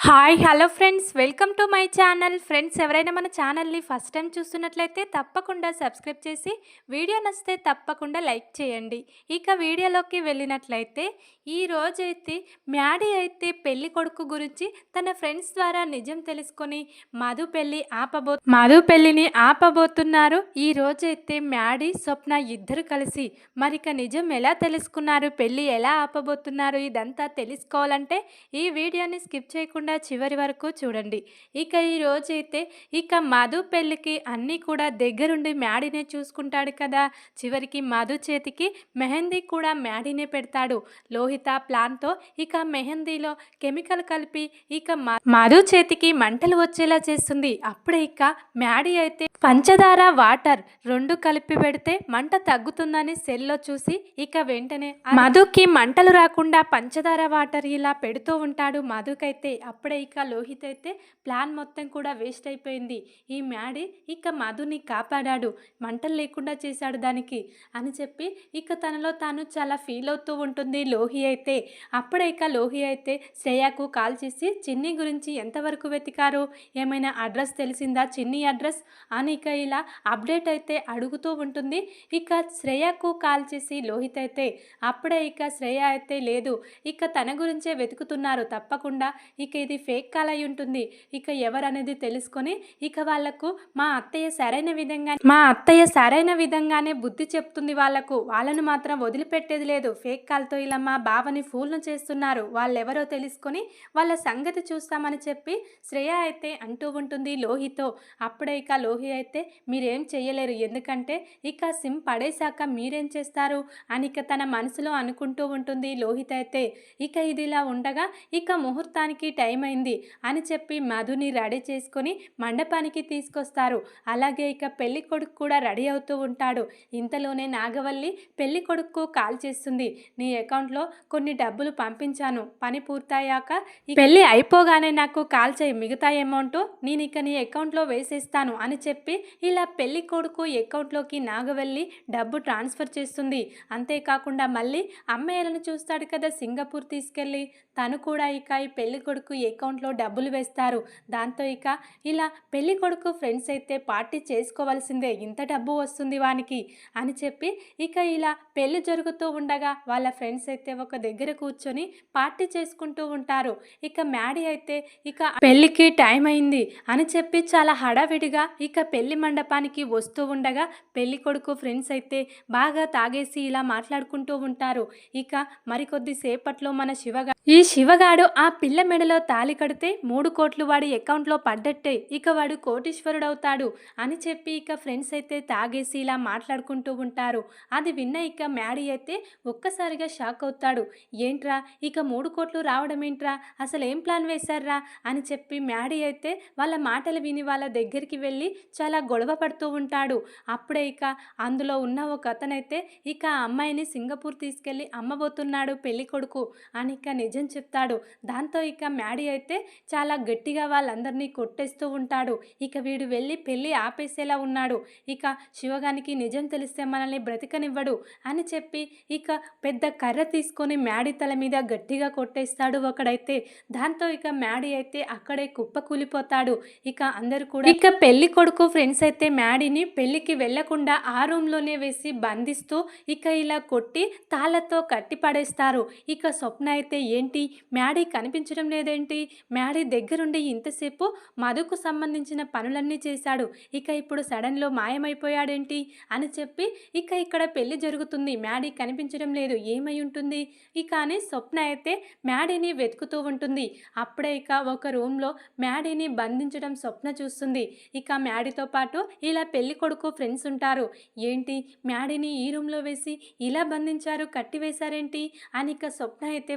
Hi hello friends. Welcome to my channel. Friends ఎవరైనా మన ఛానల్ని ఫస్ట్ టైం చూస్తున్నట్లయితే తప్పకుండా సబ్స్క్రైబ్ చేసి వీడియో నచ్చితే తప్పకుండా లైక్ చేయండి. ఇక వీడియోలోకి వెళ్ళినట్లయితే ఈ రోజైతే మ్యాడీ అయితే పెళ్ళి కొడుకు గురించి తన ఫ్రెండ్స్ ద్వారా నిజం తెలుసుకొని మధు పెళ్ళి ఆపబో మధు పెళ్ళిని ఆపబోతున్నారు. ఈ రోజైతే మ్యాడీ స్వప్న ఇద్దరు కలిసి మరిక నిజం ఎలా తెలుసుకున్నారు? పెళ్ళి ఎలా ఆపబోతున్నారు? ఇదంతా తెలుసుకోవాలంటే ఈ వీడియోని స్కిప్ చేయకుండా చివరి వరకు చూడండి. ఇక ఈ రోజైతే ఇక మధు పెళ్ళికి అన్నీ కూడా దగ్గరుండి మ్యాడీనే చూసుకుంటాడు కదా. చివరికి మధు చేతికి మెహందీ కూడా మ్యాడీనే పెడతాడు. లోహిత ప్లాన్తో ఇక మెహందీలో కెమికల్ కలిపి ఇక మధు చేతికి మంటలు వచ్చేలా చేస్తుంది. అప్పుడే ఇక మ్యాడీ అయితే పంచదార వాటర్ రెండు కలిపి పెడితే మంట తగ్గుతుందని సెల్లో చూసి ఇక వెంటనే మధుకి మంటలు రాకుండా పంచదార వాటర్ ఇలా పెడుతూ ఉంటాడు మధుకైతే. అప్పుడే ఇక లోహిత్ అయితే ప్లాన్ మొత్తం కూడా వేస్ట్ అయిపోయింది. ఈ మ్యాడి ఇక మధుని కాపాడాడు మంటలు లేకుండా చేశాడు దానికి అని చెప్పి ఇక తనలో తాను చాలా ఫీల్ అవుతూ ఉంటుంది లోహి అయితే. అప్పుడే ఇక లోహి అయితే శ్రేయాకు కాల్ చేసి చిన్ని గురించి ఎంతవరకు వెతికారు? ఏమైనా అడ్రస్ తెలిసిందా? చిన్ని అడ్రస్? అని ఇక ఇలా అప్డేట్ అయితే అడుగుతూ ఉంటుంది. ఇక శ్రేయకు కాల్ చేసి లోహిత్ అయితే అప్పుడే ఇక శ్రేయ అయితే లేదు ఇక తన గురించే వెతుకుతున్నారు తప్పకుండా. ఇక ఇది ఫేక్ కాల్ అయి ఉంటుంది. ఇక ఎవరనేది తెలుసుకొని ఇక వాళ్ళకు మా అత్తయ్య సరైన విధంగా మా అత్తయ్య సరైన విధంగానే బుద్ధి చెప్తుంది వాళ్ళకు. వాళ్ళను మాత్రం వదిలిపెట్టేది లేదు. ఫేక్ కాల్తో ఇలా మా బావని ఫూల్ను చేస్తున్నారు. వాళ్ళెవరో తెలుసుకొని వాళ్ళ సంగతి చూస్తామని చెప్పి శ్రేయ అయితే అంటూ ఉంటుంది లోహితో. అప్పుడే ఇక లోహి అయితే మీరేం చేయలేరు ఎందుకంటే ఇక సిమ్ పడేశాక మీరేం చేస్తారు? అని ఇక తన మనసులో అనుకుంటూ ఉంటుంది లోహిత అయితే. ఇక ఇది ఇలా ఉండగా ఇక ముహూర్తానికి టైం అయింది అని చెప్పి మధుని రెడీ చేసుకొని మండపానికి తీసుకొస్తారు. అలాగే ఇక పెళ్ళి కొడుకు కూడా రెడీ అవుతూ ఉంటాడు. ఇంతలోనే నాగవల్లి పెళ్ళి కొడుకు కాల్ చేస్తుంది. నీ అకౌంట్లో కొన్ని డబ్బులు పంపించాను. పని పూర్తయ్యాక పెళ్ళి పెళ్ళి అయిపోగానే నాకు కాల్ చేయి. మిగతా అమౌంట్ నేను ఇక నీ అకౌంట్లో వేసేస్తాను అని చెప్పి ఇలా పెళ్ళి కొడుకు అకౌంట్లోకి నాగవల్లి డబ్బు ట్రాన్స్ఫర్ చేస్తుంది. అంతేకాకుండా మళ్ళీ అమ్మాయిలను చూస్తాడు కదా సింగపూర్ తీసుకెళ్ళి. తను కూడా ఇక ఈ పెళ్ళి కొడుకు అకౌంట్లో డబ్బులు వేస్తారు. దాంతో ఇక ఇలా పెళ్ళి కొడుకు ఫ్రెండ్స్ అయితే పార్టీ చేసుకోవాల్సిందే. ఇంత డబ్బు వస్తుంది వానికి అని చెప్పి ఇక ఇలా పెళ్ళి జరుగుతూ ఉండగా వాళ్ళ ఫ్రెండ్స్ అయితే ఒక దగ్గర కూర్చొని పార్టీ చేసుకుంటూ ఉంటారు. ఇక మ్యాడీ అయితే ఇక పెళ్ళికి టైం అయింది అని చెప్పి చాలా హడావిడిగా ఇక పెళ్ళి మండపానికి వస్తూ ఉండగా పెళ్ళి కొడుకు ఫ్రెండ్స్ అయితే బాగా తాగేసి ఇలా మాట్లాడుకుంటూ ఉంటారు. ఇక మరికొద్ది సేపట్లో మన శివగా ఈ శివగాడు ఆ పిల్ల మెడలో తాలి కడితే మూడు కోట్లు వాడి అకౌంట్లో పడ్డట్టే. ఇక వాడు కోటీశ్వరుడవుతాడు అని చెప్పి ఇక ఫ్రెండ్స్ అయితే తాగేసి ఇలా మాట్లాడుకుంటూ ఉంటారు. అది విన్న ఇక మ్యాడీ అయితే ఒక్కసారిగా షాక్ అవుతాడు. ఏంట్రా ఇక మూడు కోట్లు రావడం ఏంట్రా? అసలు ఏం ప్లాన్ వేశారా అని చెప్పి మ్యాడీ అయితే వాళ్ళ మాటలు విని వాళ్ళ దగ్గరికి వెళ్ళి చాలా గొడవ పడుతూ ఉంటాడు. అప్పుడే ఇక అందులో ఉన్న ఒక అతనైతే ఇక ఆ అమ్మాయిని సింగపూర్ తీసుకెళ్ళి అమ్మబోతున్నాడు పెళ్ళి కొడుకు అని ఇక నిజం చెప్తాడు. దాంతో ఇక మ్యాడీ అయితే చాలా గట్టిగా వాళ్ళందరినీ కొట్టేస్తూ ఉంటాడు. ఇక వీడు వెళ్ళి పెళ్ళి ఆపేసేలా ఉన్నాడు. ఇక శివగానికి నిజం తెలిస్తే మనల్ని బ్రతికనివ్వడు అని చెప్పి ఇక పెద్ద కర్ర తీసుకొని మ్యాడీ తల మీద గట్టిగా కొట్టేస్తాడు ఒకడైతే. దాంతో ఇక మ్యాడీ అయితే అక్కడే కుప్ప కూలిపోతాడు. ఇక అందరు కూడా ఇక పెళ్ళి కొడుకు ఫ్రెండ్స్ అయితే మ్యాడీని పెళ్ళికి వెళ్ళకుండా ఆ రూమ్లోనే వేసి బంధిస్తూ ఇక ఇలా కొట్టి తాళ్ళతో కట్టి పడేస్తారు. ఇక స్వప్న అయితే ఏ ఏంటి? మ్యాడీ కనిపించడం లేదేంటి? మ్యాడీ దగ్గరుండి ఇంతసేపు మధుకు సంబంధించిన పనులన్నీ చేశాడు. ఇక ఇప్పుడు సడన్లో మాయమైపోయాడేంటి? అని చెప్పి ఇక ఇక్కడ పెళ్ళి జరుగుతుంది. మ్యాడీ కనిపించడం లేదు. ఏమై ఉంటుంది? ఇక అని స్వప్న అయితే మ్యాడీని వెతుకుతూ ఉంటుంది. అప్పుడే ఇక ఒక రూమ్లో మ్యాడీని బంధించడం స్వప్న చూస్తుంది. ఇక మ్యాడీతో పాటు ఇలా పెళ్ళి కొడుకు ఫ్రెండ్స్ ఉంటారు. ఏంటి? మ్యాడీని ఈ రూమ్లో వేసి ఇలా బంధించారు కట్టి వేశారేంటి అని ఇక స్వప్న అయితే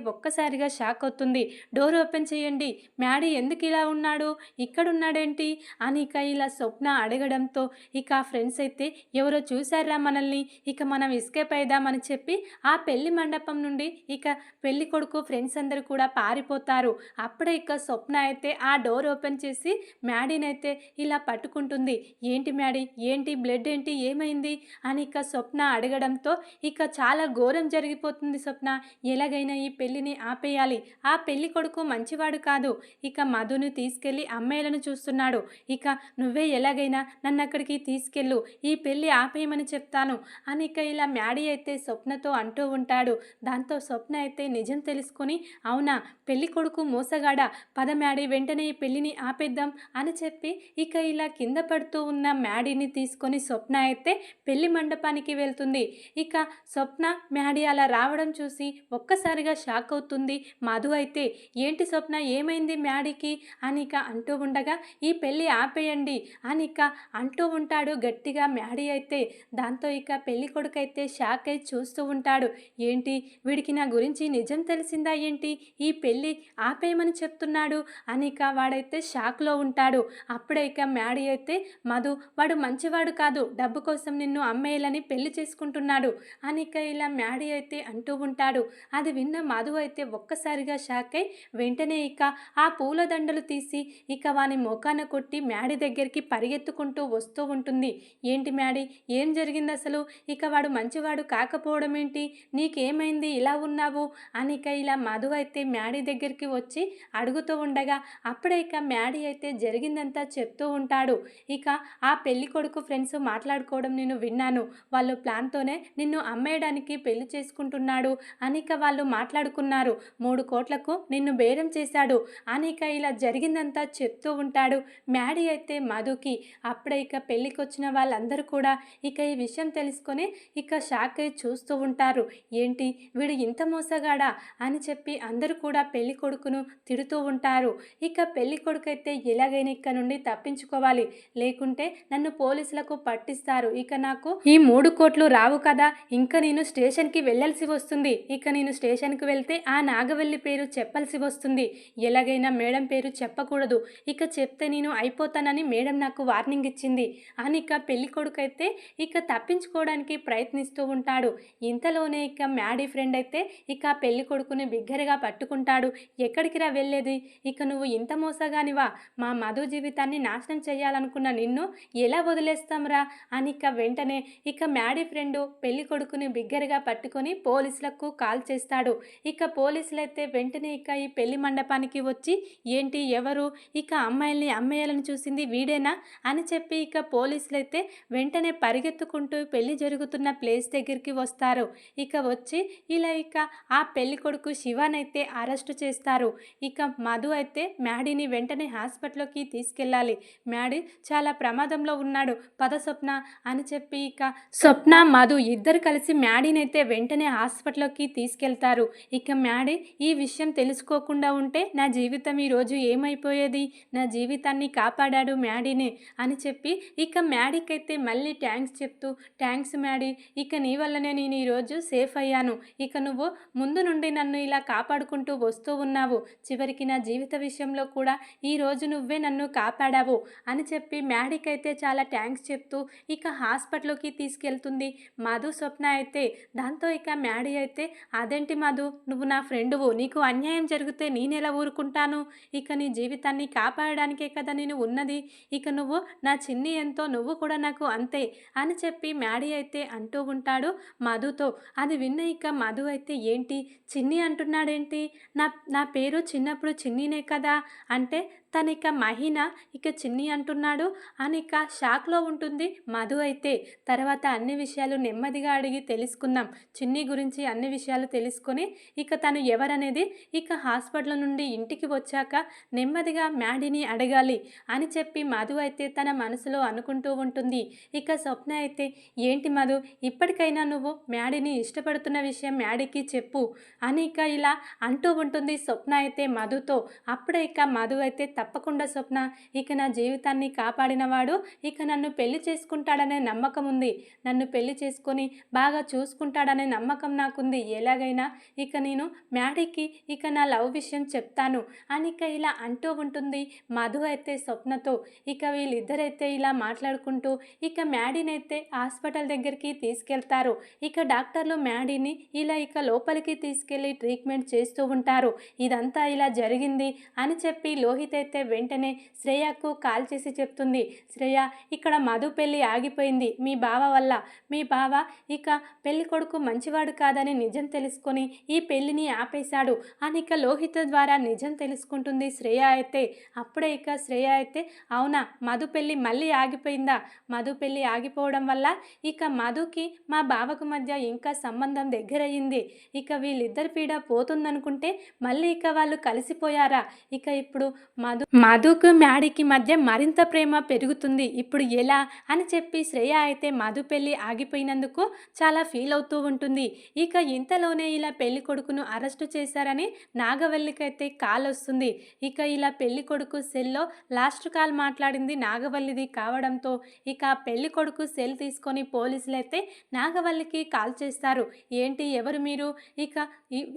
ఒక్కసారిగా షాక్ అవుతుంది. డోర్ ఓపెన్ చేయండి. మ్యాడీ ఎందుకు ఇలా ఉన్నాడు? ఇక్కడ ఉన్నాడేంటి అని ఇక ఇలా స్వప్న అడగడంతో ఇక ఫ్రెండ్స్ అయితే ఎవరో చూశారా మనల్ని? ఇక మనం ఎస్కేప్ అయిదామని చెప్పి ఆ పెళ్ళి మండపం నుండి ఇక పెళ్ళి కొడుకు ఫ్రెండ్స్ అందరూ కూడా పారిపోతారు. అప్పుడే ఇక స్వప్న అయితే ఆ డోర్ ఓపెన్ చేసి మ్యాడీని అయితే ఇలా పట్టుకుంటుంది. ఏంటి మ్యాడీ? ఏంటి? బ్లడ్ ఏంటి? ఏమైంది? అని ఇక స్వప్న అడగడంతో ఇక చాలా ఘోరం జరిగిపోతుంది స్వప్న. ఎలాగైనా ఈ పెళ్ళిని ఆపే ఆపేయాలి. ఆ పెళ్ళి కొడుకు మంచివాడు కాదు. ఇక మధుని తీసుకెళ్ళి అమ్మాయిలను చూస్తున్నాడు. ఇక నువ్వే ఎలాగైనా నన్ను అక్కడికి తీసుకెళ్ళు. ఈ పెళ్ళి ఆపేయమని చెప్తాను. అని ఇక ఇలా మ్యాడీ అయితే స్వప్నతో అంటూ ఉంటాడు. దాంతో స్వప్న అయితే నిజం తెలుసుకొని అవునా పెళ్ళి కొడుకు మోసగాడా? పద మ్యాడీ వెంటనే ఈ పెళ్ళిని ఆపేద్దాం అని చెప్పి ఇక ఇలా కింద పడుతూ ఉన్న మ్యాడీని తీసుకొని స్వప్న అయితే పెళ్ళి మండపానికి వెళ్తుంది. ఇక స్వప్న మ్యాడీ అలా రావడం చూసి ఒక్కసారిగా షాక్ అవుతుంది. మధు అయితే ఏంటి స్వప్న? ఏమైంది మ్యాడీకి? అనిక అంటూ ఉండగా ఈ పెళ్ళి ఆపేయండి అనిక అంటూ ఉంటాడు గట్టిగా మ్యాడీ అయితే. దాంతో ఇక పెళ్ళి కొడుకైతే అయితే షాక్ అయి చూస్తూ ఉంటాడు. ఏంటి? వీడికి నా గురించి నిజం తెలిసిందా ఏంటి? ఈ పెళ్ళి ఆపేయమని చెప్తున్నాడు అనిక వాడైతే షాక్లో ఉంటాడు. అప్పుడే ఇక మ్యాడీ అయితే మధు వాడు మంచివాడు కాదు. డబ్బు కోసం నిన్ను అమ్మేయాలని పెళ్ళి చేసుకుంటున్నాడు అనిక ఇలా మ్యాడీ అయితే అంటూ ఉంటాడు. అది విన్న మధు అయితే ఒక్కసారిగా షాక్ అయి వెంటనే ఇక ఆ పూలదండలు తీసి ఇక వాని మోకాన కొట్టి మ్యాడీ దగ్గరికి పరిగెత్తుకుంటూ వస్తూ ఉంటుంది. ఏంటి మ్యాడీ? ఏం జరిగింది అసలు ఇక వాడు మంచివాడు కాకపోవడం ఏంటి నీకేమైంది? ఇలా ఉన్నావు? అనిక ఇలా మధు అయితే మ్యాడీ దగ్గరికి వచ్చి అడుగుతూ ఉండగా అప్పుడే ఇక మ్యాడీ అయితే జరిగిందంతా చెప్తూ ఉంటాడు. ఇక ఆ పెళ్ళి కొడుకు ఫ్రెండ్స్ మాట్లాడుకోవడం నేను విన్నాను. వాళ్ళు ప్లాన్తోనే నిన్ను అమ్మేయడానికి పెళ్ళి చేసుకుంటున్నాడు అని ఇక వాళ్ళు మాట్లాడుకున్నారు. మూడు కోట్లకు నిన్ను బేరం చేశాడు. అనిక ఇలా జరిగిందంతా చెప్తూ ఉంటాడు. మ్యాడీ అయితే మధుకి అప్పుడే ఇక పెళ్ళికొచ్చిన వాళ్ళందరూ కూడా ఇక ఈ విషయం తెలుసుకొని ఇక షాక్ అయి చూస్తూ ఉంటారు. ఏంటి? వీడు ఇంత మోసగాడా? అని చెప్పి అందరూ కూడా పెళ్ళి కొడుకును తిడుతూ ఉంటారు. ఇక పెళ్ళి కొడుకు అయితే ఎలాగైనా ఇక్కడ నుండి తప్పించుకోవాలి. లేకుంటే నన్ను పోలీసులకు పట్టిస్తారు. ఇక నాకు ఈ మూడు కోట్లు రావు కదా? ఇంకా నేను స్టేషన్కి వెళ్ళాల్సి వస్తుంది. ఇక నేను స్టేషన్కి వెళ్తే ఆ నా నాగవల్లి పేరు చెప్పాల్సి వస్తుంది. ఎలాగైనా మేడం పేరు చెప్పకూడదు. ఇక చెప్తే నేను అయిపోతానని మేడం నాకు వార్నింగ్ ఇచ్చింది. అని ఇక పెళ్ళి కొడుకైతే అయితే ఇక తప్పించుకోవడానికి ప్రయత్నిస్తూ ఉంటాడు. ఇంతలోనే ఇక మ్యాడీ ఫ్రెండ్ అయితే ఇక పెళ్ళి కొడుకుని బిగ్గరగా పట్టుకుంటాడు. ఎక్కడికి రా వెళ్ళేది? ఇక నువ్వు ఇంత మోసగానివా? మా మధు జీవితాన్ని నాశనం చేయాలనుకున్న నిన్ను ఎలా వదిలేస్తాంరా అని ఇక వెంటనే ఇక మ్యాడీ ఫ్రెండ్ పెళ్ళి కొడుకుని బిగ్గరగా పట్టుకొని పోలీసులకు కాల్ చేస్తాడు. ఇక పోలీసులు అయితే వెంటనే ఇక ఈ పెళ్ళి మండపానికి వచ్చి ఏంటి ఎవరు? ఇక అమ్మాయిల్ని అమ్మేయాలని చూసింది వీడేనా? అని చెప్పి ఇక పోలీసులు అయితే వెంటనే పరిగెత్తుకుంటూ పెళ్ళి జరుగుతున్న ప్లేస్ దగ్గరికి వస్తారు. ఇక వచ్చి ఇలా ఇక ఆ పెళ్ళి కొడుకు శివానైతే అరెస్ట్ చేస్తారు. ఇక మధు అయితే మ్యాడీని వెంటనే హాస్పిటల్లోకి తీసుకెళ్ళాలి. మ్యాడీ చాలా ప్రమాదంలో ఉన్నాడు. పద స్వప్న అని చెప్పి ఇక స్వప్న మధు ఇద్దరు కలిసి మ్యాడీని అయితే వెంటనే హాస్పిటల్లోకి తీసుకెళ్తారు. ఇక మ్యాడీ ఈ విషయం తెలుసుకోకుండా ఉంటే నా జీవితం ఈరోజు ఏమైపోయేది? నా జీవితాన్ని కాపాడాడు మ్యాడీనే అని చెప్పి ఇక మ్యాడీకైతే మళ్ళీ థ్యాంక్స్ చెప్తూ థ్యాంక్స్ మ్యాడీ ఇక నీ వల్లనే నేను ఈరోజు సేఫ్ అయ్యాను. ఇక నువ్వు ముందు నుండి నన్ను ఇలా కాపాడుకుంటూ వస్తూ ఉన్నావు. చివరికి నా జీవిత విషయంలో కూడా ఈరోజు నువ్వే నన్ను కాపాడావు అని చెప్పి మ్యాడీకైతే చాలా థ్యాంక్స్ చెప్తూ ఇక హాస్పిటల్కి తీసుకెళ్తుంది. మధు స్వప్న అయితే దాంతో ఇక మ్యాడీ అయితే అదేంటి మధు? నువ్వు నా ఫ్రెండ్ ఫ్రెండువు నీకు అన్యాయం జరిగితే నేనెలా ఊరుకుంటాను? ఇక నీ జీవితాన్ని కాపాడడానికే కదా నేను ఉన్నది. ఇక నువ్వు నా చిన్ని ఎంతో నువ్వు కూడా నాకు అంతే అని చెప్పి మ్యాడీ అయితే అంటూ ఉంటాడు మధుతో. అది విన్న ఇక మధు అయితే ఏంటి? చిన్ని అంటున్నాడేంటి? నా నా పేరు చిన్నప్పుడు చిన్నినే కదా? అంటే తనిక మహిన ఇక చిన్ని అంటున్నాడు. అని ఇక షాక్లో ఉంటుంది. మధు అయితే తర్వాత అన్ని విషయాలు నెమ్మదిగా అడిగి తెలుసుకుందాం. చిన్ని గురించి అన్ని విషయాలు తెలుసుకొని ఇక తను ఎవరనేది ఇక హాస్పిటల్ నుండి ఇంటికి వచ్చాక నెమ్మదిగా మ్యాడీని అడగాలి అని చెప్పి మధు అయితే తన మనసులో అనుకుంటూ ఉంటుంది. ఇక స్వప్న అయితే ఏంటి మధు ఇప్పటికైనా నువ్వు మ్యాడీని ఇష్టపడుతున్న విషయం మ్యాడీకి చెప్పు అని ఇక ఇలా అంటూ ఉంటుంది స్వప్న అయితే మధుతో. అప్పుడే ఇక మధు అయితే తప్పకుండా స్వప్న. ఇక నా జీవితాన్ని కాపాడినవాడు ఇక నన్ను పెళ్ళి చేసుకుంటాడనే నమ్మకం ఉంది. నన్ను పెళ్ళి చేసుకొని బాగా చూసుకుంటాడనే నమ్మకం నాకుంది. ఎలాగైనా ఇక నేను మ్యాడీకి ఇక నా లవ్ విషయం చెప్తాను. అని ఇక ఇలా అంటూ ఉంటుంది. మధు అయితే స్వప్నతో. ఇక వీళ్ళిద్దరైతే ఇలా మాట్లాడుకుంటూ ఇక మ్యాడీనైతే హాస్పిటల్ దగ్గరికి తీసుకెళ్తారు. ఇక డాక్టర్లు మ్యాడీని ఇలా ఇక లోపలికి తీసుకెళ్ళి ట్రీట్మెంట్ చేస్తూ ఉంటారు. ఇదంతా ఇలా జరిగింది అని చెప్పి లోహిత్ అయితే అయితే వెంటనే శ్రేయకు కాల్ చేసి చెప్తుంది. శ్రేయ ఇక్కడ మధు పెళ్ళి ఆగిపోయింది. మీ బావ వల్ల. మీ బావ ఇక పెళ్ళి కొడుకు మంచివాడు కాదని నిజం తెలుసుకొని ఈ పెళ్ళిని ఆపేశాడు. అని ఇక లోహిత ద్వారా నిజం తెలుసుకుంటుంది శ్రేయ అయితే. అప్పుడే ఇక శ్రేయ అయితే అవునా మధు పెళ్ళి మళ్ళీ ఆగిపోయిందా? మధు పెళ్ళి ఆగిపోవడం వల్ల ఇక మధుకి మా బావకు మధ్య ఇంకా సంబంధం దగ్గరయ్యింది ఇక వీళ్ళిద్దరి పీడ పోతుందనుకుంటే మళ్ళీ ఇక వాళ్ళు కలిసిపోయారా? ఇక ఇప్పుడు మధు మధుకు మ్యాడీకి మధ్య మరింత ప్రేమ పెరుగుతుంది. ఇప్పుడు ఎలా? అని చెప్పి శ్రేయ అయితే మధు పెళ్ళి ఆగిపోయినందుకు చాలా ఫీల్ అవుతూ ఉంటుంది. ఇక ఇంతలోనే ఇలా పెళ్ళి కొడుకును అరెస్టు చేశారని నాగవల్లికైతే కాల్ వస్తుంది. ఇక ఇలా పెళ్ళి కొడుకు సెల్లో లాస్ట్ కాల్ మాట్లాడింది నాగవల్లిది కావడంతో ఇక పెళ్ళి కొడుకు సెల్ తీసుకొని పోలీసులు అయితే నాగవల్లికి కాల్ చేస్తారు. ఏంటి ఎవరు మీరు? ఇక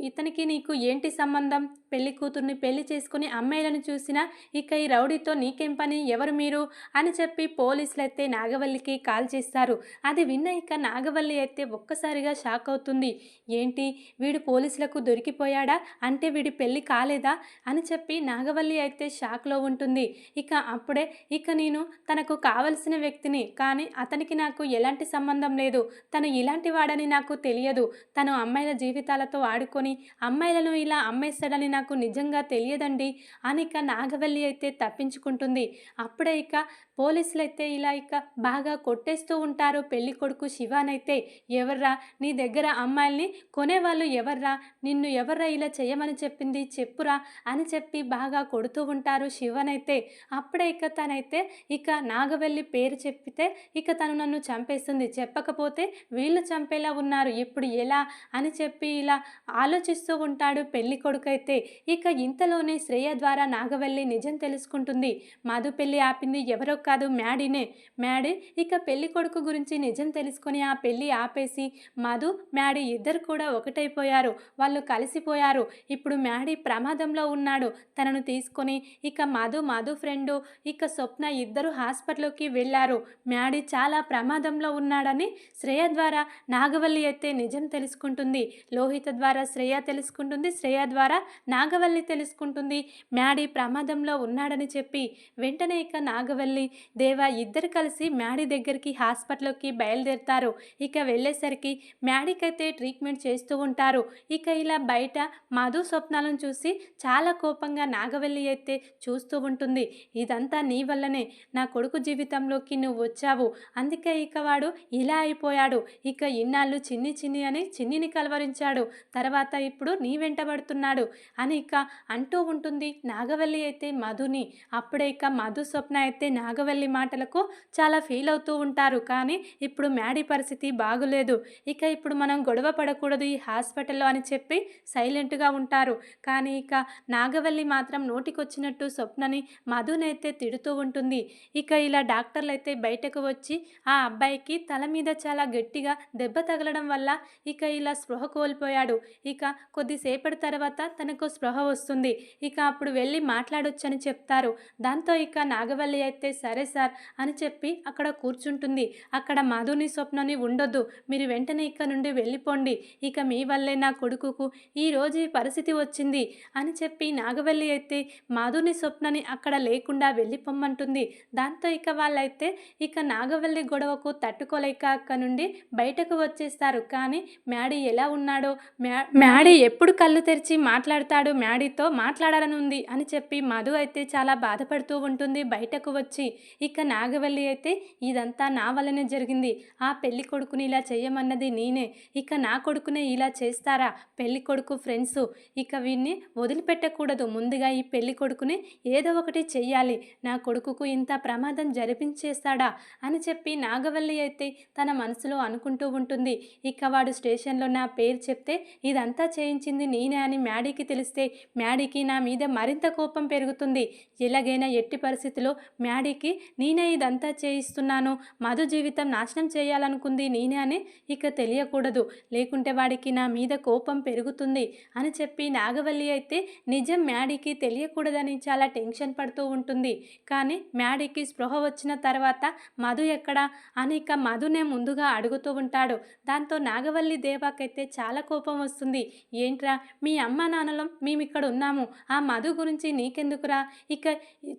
ఇతనికి నీకు ఏంటి సంబంధం? పెళ్ళి కూతుర్ని పెళ్ళి చేసుకుని అమ్మాయిలను చూసినా ఇక ఈ రౌడీతో నీకేం పని? ఎవరు మీరు? అని చెప్పి పోలీసులు అయితే నాగవల్లికి కాల్ చేస్తారు. అది విన్న ఇక నాగవల్లి అయితే ఒక్కసారిగా షాక్ అవుతుంది. ఏంటి? వీడు పోలీసులకు దొరికిపోయాడా? అంటే వీడి పెళ్ళి కాలేదా? అని చెప్పి నాగవల్లి అయితే షాక్లో ఉంటుంది. ఇక అప్పుడే ఇక నేను తనకు కావలసిన వ్యక్తిని కానీ అతనికి నాకు ఎలాంటి సంబంధం లేదు. తను ఇలాంటి వాడని నాకు తెలియదు. తను అమ్మాయిల జీవితాలతో ఆడుకొని అమ్మాయిలను ఇలా అమ్మేస్తాడని నాకు నిజంగా తెలియదండి. అని ఇక నాగవల్లి అయితే తప్పించుకుంటుంది. అప్పుడే ఇక పోలీసులు అయితే ఇలా ఇక బాగా కొట్టేస్తూ ఉంటారు. పెళ్ళి కొడుకు శివానైతే ఎవర్రా నీ దగ్గర అమ్మాయిల్ని కొనేవాళ్ళు ఎవర్రా నిన్ను ఎవర్రా ఇలా చేయమని చెప్పింది చెప్పురా అని చెప్పి బాగా కొడుతూ ఉంటారు శివనైతే. అప్పుడే ఇక తనైతే ఇక నాగవల్లి పేరు చెప్పితే ఇక తను నన్ను చంపేస్తుంది. చెప్పకపోతే వీళ్ళు చంపేలా ఉన్నారు. ఇప్పుడు ఎలా అని చెప్పి ఇలా ఆలోచిస్తూ ఉంటాడు పెళ్ళి కొడుకైతే. ఇక ఇంతలోనే శ్రేయ ద్వారా నాగవల్లి నిజం తెలుసుకుంటుంది. మధు పెళ్ళి ఆపింది ఎవరో కాదు మ్యాడీనే. మ్యాడీ ఇక పెళ్ళి కొడుకు గురించి నిజం తెలుసుకొని ఆ పెళ్ళి ఆపేసి మధు మ్యాడీ ఇద్దరు కూడా ఒకటైపోయారు. వాళ్ళు కలిసిపోయారు. ఇప్పుడు మ్యాడీ ప్రమాదంలో ఉన్నాడు. తనను తీసుకొని ఇక మధు మధు ఫ్రెండు ఇక స్వప్న ఇద్దరు హాస్పిటల్కి వెళ్ళారు. మ్యాడీ చాలా ప్రమాదంలో ఉన్నాడని శ్రేయ ద్వారా నాగవల్లి అయితే నిజం తెలుసుకుంటుంది. లోహిత ద్వారా శ్రేయ తెలుసుకుంటుంది. శ్రేయ ద్వారా నాగవల్లి తెలుసుకుంటుంది. మ్యాడీ ప్రమాదం ప్రమాదంలో ఉన్నాడని చెప్పి వెంటనే ఇక నాగవల్లి దేవ ఇద్దరు కలిసి మ్యాడీ దగ్గరికి హాస్పిటల్కి బయలుదేరుతారు. ఇక వెళ్ళేసరికి మ్యాడీకైతే ట్రీట్మెంట్ చేస్తూ ఉంటారు. ఇక ఇలా బయట మధు స్వప్నాలను చూసి చాలా కోపంగా నాగవల్లి అయితే చూస్తూ ఉంటుంది. ఇదంతా నీ వల్లనే. నా కొడుకు జీవితంలోకి నువ్వు వచ్చావు. అందుకే ఇక వాడు ఇలా అయిపోయాడు. ఇక ఇన్నాళ్ళు చిన్ని చిన్ని అని చిన్నిని కలవరించాడు. తర్వాత ఇప్పుడు నీ వెంటబడుతున్నాడు అని ఇక అంటూ ఉంటుంది నాగవల్లి అయితే. మధుని అప్పుడే ఇక మధు స్వప్న అయితే నాగవల్లి మాటలకు చాలా ఫీల్ అవుతూ ఉంటారు. కానీ ఇప్పుడు మ్యాడీ పరిస్థితి బాగులేదు. ఇక ఇప్పుడు మనం గొడవ పడకూడదు ఈ హాస్పిటల్లో అని చెప్పి సైలెంట్గా ఉంటారు. కానీ ఇక నాగవల్లి మాత్రం నోటికొచ్చినట్టు స్వప్నని మధునైతే తిడుతూ ఉంటుంది. ఇక ఇలా డాక్టర్లు అయితే బయటకు వచ్చి ఆ అబ్బాయికి తల మీద చాలా గట్టిగా దెబ్బ తగలడం వల్ల ఇక ఇలా స్పృహ కోల్పోయాడు. ఇక కొద్దిసేపటి తర్వాత తనకు స్పృహ వస్తుంది. ఇక అప్పుడు వెళ్ళి అని చెప్తారు. దాంతో ఇక నాగవల్లి అయితే సరే సార్ అని చెప్పి అక్కడ కూర్చుంటుంది. అక్కడ మాధుని స్వప్నని ఉండొద్దు. మీరు వెంటనే ఇక్కడ నుండి వెళ్ళిపోండి. ఇక మీ వల్లే నా కొడుకుకు ఈ రోజు ఈ పరిస్థితి వచ్చింది అని చెప్పి నాగవల్లి అయితే మాధుని స్వప్నని అక్కడ లేకుండా వెళ్ళిపోమ్మంటుంది. దాంతో ఇక వాళ్ళైతే ఇక నాగవల్లి గొడవకు తట్టుకోలేక అక్కడ నుండి బయటకు వచ్చేస్తారు. కానీ మ్యాడీ ఎలా ఉన్నాడో మ్యా మ్యాడీ ఎప్పుడు కళ్ళు తెరిచి మాట్లాడతాడు. మ్యాడీతో మాట్లాడాలని ఉంది అని చెప్పి మా అయితే చాలా బాధపడుతూ ఉంటుంది. బయటకు వచ్చి ఇక నాగవల్లి అయితే ఇదంతా నా వల్లనే జరిగింది. ఆ పెళ్ళి కొడుకుని ఇలా చేయమన్నది నేనే. ఇక నా కొడుకునే ఇలా చేస్తారా? పెళ్ళి కొడుకు ఫ్రెండ్స్. ఇక వీడిని వదిలిపెట్టకూడదు. ముందుగా ఈ పెళ్ళి కొడుకుని ఏదో ఒకటి చెయ్యాలి. నా కొడుకుకు ఇంత ప్రమాదం జరిపించేస్తాడా? అని చెప్పి నాగవల్లి అయితే తన మనసులో అనుకుంటూ ఉంటుంది. ఇక వాడు స్టేషన్లో నా పేరు చెప్తే ఇదంతా చేయించింది నేనే అని మ్యాడీకి తెలిస్తే మ్యాడీకి నా మీద మరింత కోపం పెరుగుతుంది. ఎలాగైనా ఎట్టి పరిస్థితిలో మ్యాడీకి నేనే ఇదంతా చేయిస్తున్నాను. మధు జీవితం నాశనం చేయాలనుకుంది నేనే అని ఇక తెలియకూడదు. లేకుంటే వాడికి నా మీద కోపం పెరుగుతుంది అని చెప్పి నాగవల్లి అయితే నిజం మ్యాడీకి తెలియకూడదని చాలా టెన్షన్ పడుతూ ఉంటుంది. కానీ మ్యాడీకి స్పృహ వచ్చిన తర్వాత మధు ఎక్కడా అని ఇక మధునే ముందుగా అడుగుతూ ఉంటాడు. దాంతో నాగవల్లి దేవాకైతే చాలా కోపం వస్తుంది. ఏంట్రా మీ అమ్మ నాన్నలం మేము ఇక్కడ ఉన్నాము. ఆ మధు గురించి నీకెందుకు నీకెందుకురా ఇక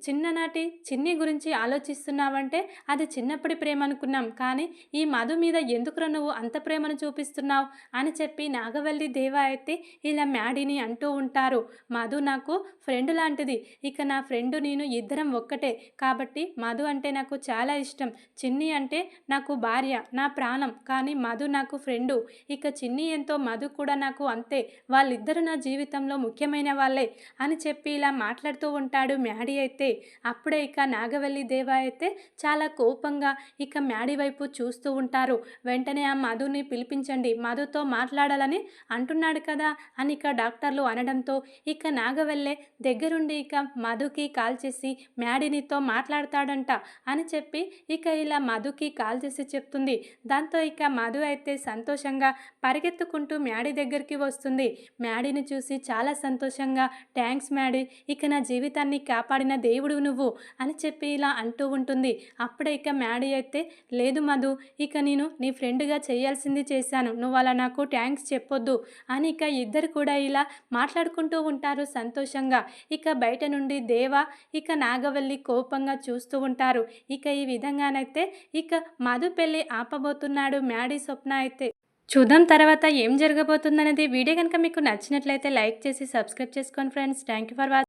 చిన్ననాటి చిన్ని గురించి ఆలోచిస్తున్నావంటే అది చిన్నప్పటి ప్రేమ అనుకున్నాం కానీ ఈ మధు మీద ఎందుకురా నువ్వు అంత ప్రేమను చూపిస్తున్నావు? అని చెప్పి నాగవల్లి దేవ అయితే ఇలా మ్యాడీని అంటూ ఉంటారు. మధు నాకు ఫ్రెండ్ లాంటిది. ఇక నా ఫ్రెండ్ నేను ఇద్దరం ఒక్కటే. కాబట్టి మధు అంటే నాకు చాలా ఇష్టం. చిన్ని అంటే నాకు భార్య నా ప్రాణం. కానీ మధు నాకు ఫ్రెండు. ఇక చిన్ని ఎంతో మధు కూడా నాకు అంతే. వాళ్ళిద్దరు నా జీవితంలో ముఖ్యమైన వాళ్ళే అని చెప్పి ఇలా మాట్లాడుతూ ఉంటాడు మ్యాడీ అయితే. అప్పుడే ఇక నాగవల్లి దేవ అయితే చాలా కోపంగా ఇక మ్యాడీ వైపు చూస్తూ ఉంటారు. వెంటనే ఆ మధుని పిలిపించండి. మధుతో మాట్లాడాలని అంటున్నాడు కదా అని ఇక డాక్టర్లు అనడంతో ఇక నాగవల్లే దగ్గరుండి ఇక మధుకి కాల్ చేసి మ్యాడీనితో మాట్లాడతాడంట అని చెప్పి ఇక ఇలా మధుకి కాల్ చేసి చెప్తుంది. దాంతో ఇక మధు అయితే సంతోషంగా పరిగెత్తుకుంటూ మ్యాడీ దగ్గరికి వస్తుంది. మ్యాడీని చూసి చాలా సంతోషంగా థ్యాంక్స్ మ్యాడీ ఇక నా జీవితాన్ని కాపాడిన దేవుడు నువ్వు అని చెప్పి ఇలా అంటూ ఉంటుంది. అప్పుడే ఇక మ్యాడీ అయితే లేదు మధు ఇక నేను నీ ఫ్రెండ్గా చేయాల్సింది చేశాను. నువ్వు అలా నాకు థ్యాంక్స్ చెప్పొద్దు అని ఇక ఇద్దరు కూడా ఇలా మాట్లాడుకుంటూ ఉంటారు సంతోషంగా. ఇక బయట నుండి దేవ ఇక నాగవల్లి కోపంగా చూస్తూ ఉంటారు. ఇక ఈ విధంగానైతే ఇక మధు పెళ్ళి ఆపబోతున్నాడు మ్యాడీ స్వప్న అయితే. చూద్దాం తర్వాత ఏం జరగబోతుందనేది వీడియో కనుక మీకు నచ్చినట్లయితే లైక్ చేసి సబ్స్క్రైబ్ చేసుకోండి friends. Thank you for watching